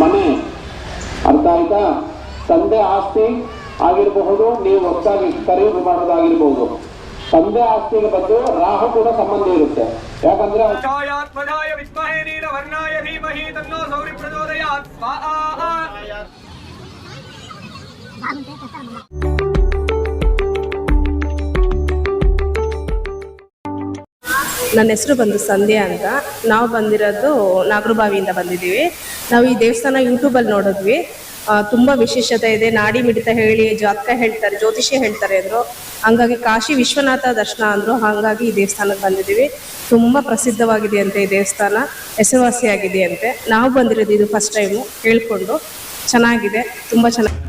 ಮನೆ. ಅರ್ಥ ಆಯ್ತಾ? ತಂದೆ ಆಸ್ತಿ ಆಗಿರಬಹುದು, ನೀವು ಹೊಸದಾಗಿ ಖರೀದಿ ಮಾಡೋದಾಗಿರ್ಬಹುದು. ತಂದೆ ಆಸ್ತಿಗೆ ಬಗ್ಗೆ ರಾಹು ಕೂಡ ಸಂಬಂಧ ಇರುತ್ತೆ. ಯಾಕಂದ್ರೆ ಧೀಮಹಿ ನನ್ನ ಹೆಸರು ಬಂದು ಸಂಧ್ಯಾ ಅಂತ. ನಾವು ಬಂದಿರೋದು ನಾಗರಬಾವಿಯಿಂದ ಬಂದಿದ್ದೀವಿ. ನಾವು ಈ ದೇವಸ್ಥಾನ ಯೂಟ್ಯೂಬಲ್ಲಿ ನೋಡಿದ್ವಿ. ತುಂಬ ವಿಶೇಷತೆ ಇದೆ. ನಾಡಿ ಮಿಡಿತ ಹೇಳಿ, ಜಾತಕ ಹೇಳ್ತಾರೆ ಜ್ಯೋತಿಷ್ಯ ಹೇಳ್ತಾರೆ ಅಂದರು. ಹಂಗಾಗಿ ಕಾಶಿ ವಿಶ್ವನಾಥ ದರ್ಶನ ಅಂದರು. ಹಾಗಾಗಿ ಈ ದೇವಸ್ಥಾನಕ್ಕೆ ಬಂದಿದ್ದೀವಿ. ತುಂಬ ಪ್ರಸಿದ್ಧವಾಗಿದೆ ಅಂತೆ ಈ ದೇವಸ್ಥಾನ. ಹೆಸರುವಾಸಿಯಾಗಿದೆ ಅಂತೆ ನಾವು ಬಂದಿರೋದು ಇದು ಫಸ್ಟ್ ಟೈಮು ಹೇಳ್ಕೊಂಡು ಚೆನ್ನಾಗಿದೆ. ತುಂಬ ಚೆನ್ನಾಗಿ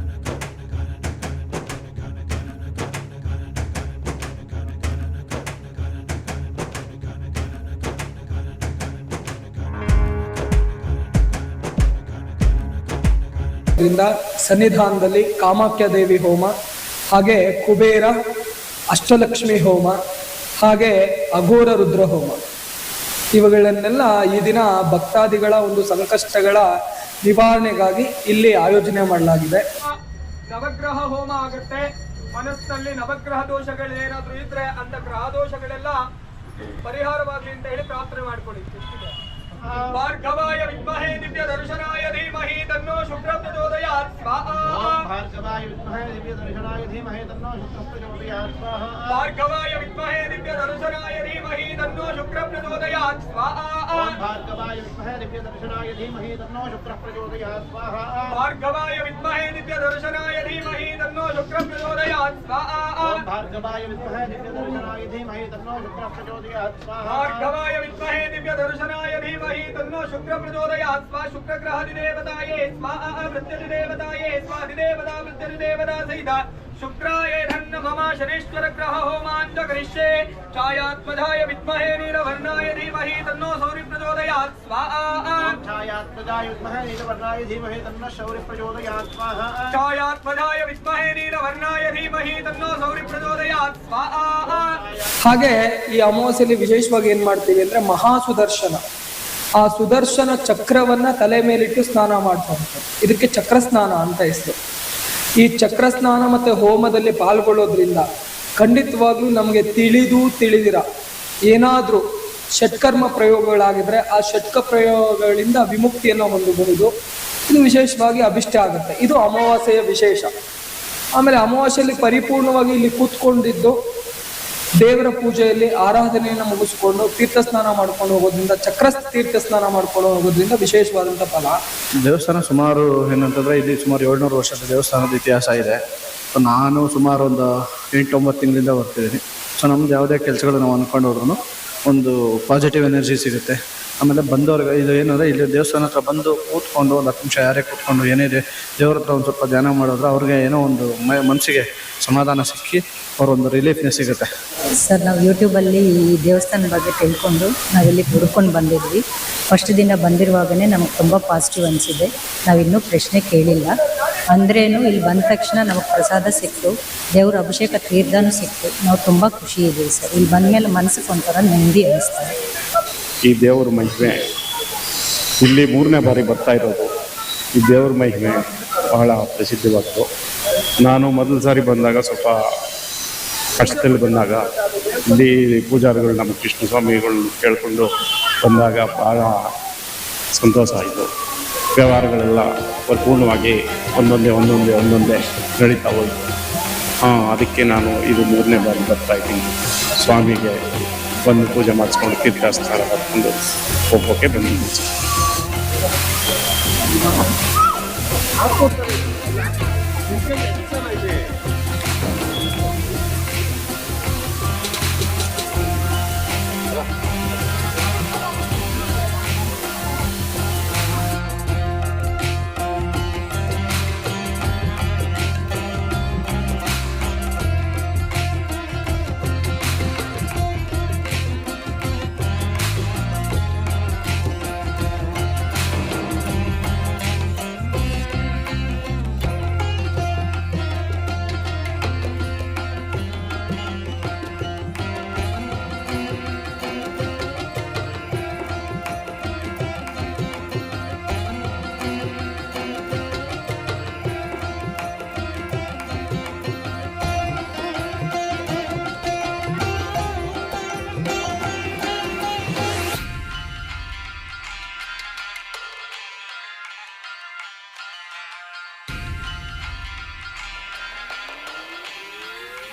ಇದರಿಂದ ಸನ್ನಿಧಾನದಲ್ಲಿ ಕಾಮಾಖ್ಯ ದೇವಿ ಹೋಮ ಹಾಗೆ ಕುಬೇರ ಅಷ್ಟಲಕ್ಷ್ಮಿ ಹೋಮ ಹಾಗೆ ಅಘೋರ ರುದ್ರ ಹೋಮ. ಇವುಗಳನ್ನೆಲ್ಲ ಈ ದಿನ ಭಕ್ತಾದಿಗಳ ಒಂದು ಸಂಕಷ್ಟಗಳ ನಿವಾರಣೆಗಾಗಿ ಇಲ್ಲಿ ಆಯೋಜನೆ ಮಾಡಲಾಗಿದೆ. ನವಗ್ರಹ ಹೋಮ ಆಗುತ್ತೆ. ಮನಸ್ಸಿನಲ್ಲಿ ನವಗ್ರಹ ದೋಷಗಳು ಏನಾದ್ರೂ ಇದ್ರೆ ಅಂತ ಗ್ರಹ ದೋಷಗಳೆಲ್ಲ ಪರಿಹಾರವಾಗಲಿ ಅಂತ ಹೇಳಿ ಪ್ರಾರ್ಥನೆ ಮಾಡ್ಕೊಳ್ಳಿ? ಭಾರ್ಗವಾಯ ವಿದ್ಮಹೇ ದಿವ್ಯ ದರ್ಶನಾಯ ಪ್ರಚೋದಯಾತ್ ಸ್ವಾಹಾ ಭಾರ್ಗವಾಯ ವಿದ್ಮಹೇ ದಿವ್ಯ ದರ್ಶನಾಯ ಧೀಮಹಿ ತನ್ನೋ ಶುಕ್ರ ಪ್ರಚೋದಯಾತ್ ಸ್ವಾಹಾ ಭಾರ್ಗವಾಯ ವಿದ್ಮಹೇ ದಿವ್ಯ ದರ್ಶನಾಯ ಧೀಮಹಿ ತನ್ನೋ ಶುಕ್ರ ಪ್ರಚೋದಯಾತ್ ಸ್ವಾಹಾ ಓಂ ಭಾರ್ಗವಾಯ ವಿದ್ಮಹೇ ದಿವ್ಯ ದರ್ಶನಾಯ ಧೀಮಹಿ ತನ್ನೋ ಶುಕ್ರ ಪ್ರಚೋದಯಾತ್ ಸ್ವಾಹಾ ಭಾರ್ಗವಾಯ भार्गवाय विद्महे दिव्यदर्शनाय धीमहि तन्नो शुक्र प्रचोदयात्। स्वाहा। भार्गवाय विद्महे दिव्यदर्शनाय धीमहि स्वा शुक्रग्रहादिदेवताये स्वाहा वृत्यदिदेवताये स्वादिदेवता सहिता शुक्राय धन्नभमा शनेश्वर ग्रह होमाञ्च करिष्ये छायात्मजाय विद्महे नीलवर्णाय धीमहि तन्नो ಹಾಗೆ ಈ ಅಮಾವಾಸ್ಯಲ್ಲಿ ವಿಶೇಷವಾಗಿ ಏನ್ ಮಾಡ್ತೀವಿ ಅಂದ್ರೆ ಮಹಾ ಸುದರ್ಶನ. ಆ ಸುದರ್ಶನ ಚಕ್ರವನ್ನ ತಲೆ ಮೇಲಿಟ್ಟು ಸ್ನಾನ ಮಾಡ್ತಾರೆ ಇದಕ್ಕೆ ಚಕ್ರ ಸ್ನಾನ ಅಂತ ಹೆಸರು. ಈ ಚಕ್ರ ಸ್ನಾನ ಮತ್ತೆ ಹೋಮದಲ್ಲಿ ಪಾಲ್ಗೊಳ್ಳೋದ್ರಿಂದ ಖಂಡಿತವಾಗ್ಲೂ ನಮಗೆ ತಿಳಿದು ತಿಳಿದಿರ. ಏನಾದ್ರೂ ಷಟ್ಕರ್ಮ ಪ್ರಯೋಗಗಳಾಗಿದ್ರೆ ಆ ಷಟ್ಕ ಪ್ರಯೋಗಗಳಿಂದ ವಿಮುಕ್ತಿಯನ್ನು ಹೊಂದಬಹುದು. ಇದು ವಿಶೇಷವಾಗಿ ಅಭಿಷ್ಟ ಆಗುತ್ತೆ. ಇದು ಅಮಾವಾಸ್ಯೆಯ ವಿಶೇಷ. ಆಮೇಲೆ ಅಮಾವಾಸ್ಯೆಯಲ್ಲಿ ಪರಿಪೂರ್ಣವಾಗಿ ಇಲ್ಲಿ ಕೂತ್ಕೊಂಡಿದ್ದು ದೇವರ ಪೂಜೆಯಲ್ಲಿ ಆರಾಧನೆಯನ್ನು ಮುಗಿಸ್ಕೊಂಡು ತೀರ್ಥ ಸ್ನಾನ ಮಾಡ್ಕೊಂಡು ಹೋಗೋದ್ರಿಂದ ಚಕ್ರ ತೀರ್ಥ ಸ್ನಾನ ಮಾಡ್ಕೊಂಡು ಹೋಗೋದ್ರಿಂದ ವಿಶೇಷವಾದಂಥ ಫಲ. ದೇವಸ್ಥಾನ ಸುಮಾರು ಏನಂತಂದ್ರೆ ಇಲ್ಲಿ ಸುಮಾರು ಏಳ್ನೂರು ವರ್ಷದ ದೇವಸ್ಥಾನದ ಇತಿಹಾಸ ಇದೆ. ನಾನು ಸುಮಾರು ಒಂದು ಎಂಟೊಂಬತ್ತು ತಿಂಗಳಿಂದ ಬರ್ತಿದ್ದೀನಿ. ಸೊ ನಮ್ದು ಯಾವುದೇ ಕೆಲಸಗಳು ನಾವು ಅಂದ್ಕೊಂಡು ಹೋದ್ರೂ ಒಂದು ಪಾಸಿಟಿವ್ ಎನರ್ಜಿ ಸಿಗುತ್ತೆ. ಆಮೇಲೆ ಬಂದವ್ರಿಗೆ ಇದು ಏನಂದರೆ ಇಲ್ಲಿ ದೇವಸ್ಥಾನ ಹತ್ರ ಬಂದು ಕೂತ್ಕೊಂಡು ಒಂದು ಹತ್ತು ನಿಮಿಷ ಯಾರೇ ಕೂತ್ಕೊಂಡು ಏನೇ ಇದೆ ದೇವ್ರ ಹತ್ರ ಒಂದು ಸ್ವಲ್ಪ ಧ್ಯಾನ ಮಾಡಿದ್ರೆ ಅವ್ರಿಗೆ ಏನೋ ಒಂದು ಮನಸ್ಸಿಗೆ ಸಮಾಧಾನ ಸಿಕ್ಕಿ ಅವ್ರೊಂದು ರಿಲೀಫ್ನೆಸ್ ಸಿಗುತ್ತೆ. ಸರ್, ನಾವು ಯೂಟ್ಯೂಬಲ್ಲಿ ಈ ದೇವಸ್ಥಾನದ ಬಗ್ಗೆ ತಿಳ್ಕೊಂಡು ನಾವಿಲ್ಲಿ ಹುಡ್ಕೊಂಡು ಬಂದಿದ್ವಿ. ಫಸ್ಟ್ ದಿನ ಬಂದಿರುವಾಗಲೇ ನಮಗೆ ತುಂಬ ಪಾಸಿಟಿವ್ ಅನಿಸಿದೆ. ನಾವಿನ್ನೂ ಪ್ರಶ್ನೆ ಕೇಳಿಲ್ಲ. ಅಂದ್ರೇನು, ಇಲ್ಲಿ ಬಂದ ತಕ್ಷಣ ನಮಗೆ ಪ್ರಸಾದ ಸಿಕ್ತು, ದೇವ್ರ ಅಭಿಷೇಕ ತೀರ್ಥನೂ ಸಿಕ್ತು. ನಾವು ತುಂಬ ಖುಷಿ ಇದ್ದೀವಿ ಸರ್. ಇಲ್ಲಿ ಬಂದಮೇಲೆ ಮನಸ್ಸಿಗೆ ಒಂಥರ ನೆಮ್ಮದಿ ಅನಿಸ್ತಾರೆ ಈ ದೇವ್ರ ಮಹಿಮೆ ಇಲ್ಲಿ ಮೂರನೇ ಬಾರಿ ಬರ್ತಾ ಇರೋದು. ಈ ದೇವ್ರ ಮಹಿಮೆ ಬಹಳ ಪ್ರಸಿದ್ಧವಾದ್ದು ನಾನು ಮೊದಲ ಸಾರಿ ಬಂದಾಗ ಸ್ವಲ್ಪ ಕಷ್ಟದಲ್ಲಿ ಬಂದಾಗ, ಇಲ್ಲಿ ಪೂಜಾರಿಗಳು ನಮ್ಮ ಕೃಷ್ಣ ಸ್ವಾಮಿಗಳು ಕೇಳಿಕೊಂಡು ಬಂದಾಗ ಭಾಳ ಸಂತೋಷ ಆಯಿತು. ವ್ಯವಹಾರಗಳೆಲ್ಲ ಪರಿಪೂರ್ಣವಾಗಿ ಒಂದೊಂದೇ ಒಂದೊಂದೇ ಒಂದೊಂದೇ ನಡೀತಾ ಹೋಯಿತು. ಹಾಂ, ಅದಕ್ಕೆ ನಾನು ಇದು ಮೂರನೇ ಬಾರಿ ಬರ್ತಾ ಇದ್ದೀನಿ. ಸ್ವಾಮಿಗೆ ಬಂದು ಪೂಜೆ ಮಾಡಿಸ್ಕೊಂಡು ತೀರ್ಥಸ್ಥಾನ ಬರ್ಕೊಂಡು ಹೋಗೋಕ್ಕೆ ಬಂದಿದ್ದೀನಿ. ¡Suscríbete